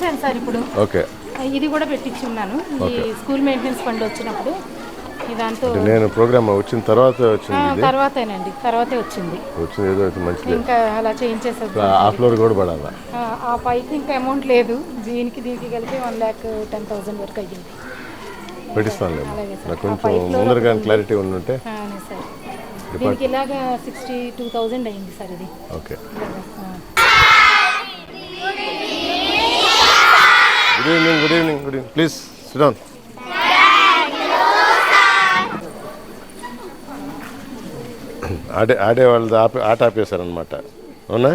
పెట్టించాను సార్ ఇప్పుడు. ఓకే. ఇది కూడా పెట్టించి ఉన్నాను ఈ స్కూల్ మెయింటెనెన్స్ ఫండ్ వచ్చినప్పుడు దాంతో నేను ప్రోగ్రామ్ వచ్చిన తర్వాత వచ్చింది తర్వాతేనండి. తర్వాతే వచ్చింది. వచ్చింది ఏదో మంచిది. ఇంకా అలా చేయించేసారు ఆ ఫ్లోర్ కూడా పడాలా? ఆ, పైకి ఇంకా అమౌంట్ లేదు. దీనికి దీనికి కలిపి వన్ ల్యాక్ టెన్ థౌసండ్ వరకు అయ్యింది. సార్. నాకు కొంచెం ముందరగా క్లారిటీ ఉండుంటే దీనికి ఇలాగా సిక్స్టీ టూ థౌజండ్ అయింది సార్ ఇది. ఓకే ఇలాగా, ఆ. Good evening good evening good evening please sit down ఆడే ఆడే వాళ్ళది ఆపి ఆట ఆపేశారనమాట అవునా?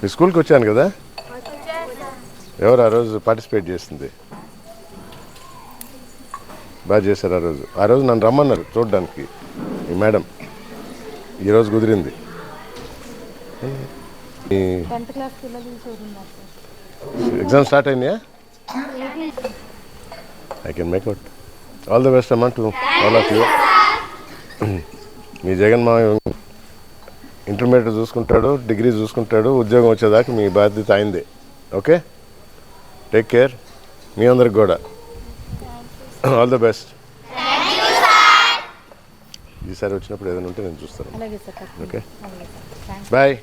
మీ స్కూల్కి వచ్చాను కదా? ఎవరు ఆ రోజు పార్టిసిపేట్ చేసింది? బాగా చేశారు ఆ రోజు. ఆ రోజు నన్ను రమ్మన్నారు చూడడానికి. ఈ మేడం ఈరోజు కుదిరింది. ఎగ్జామ్ స్టార్ట్ అయినాయా I can make out all the best అమ్మా టు ఆల్ ఆఫ్ యూ మీ జగన్ మా ఇంటర్మీడియట్ చూసుకుంటాడు డిగ్రీ చూసుకుంటాడు ఉద్యోగం వచ్చేదాకా మీ బాధ్యత అయింది ఓకే టేక్ కేర్ మీ అందరికి కూడా. ఆల్ ద బెస్ట్ ఈసారి వచ్చినప్పుడు ఏదైనా ఉంటే నేను చూస్తాను. Okay bye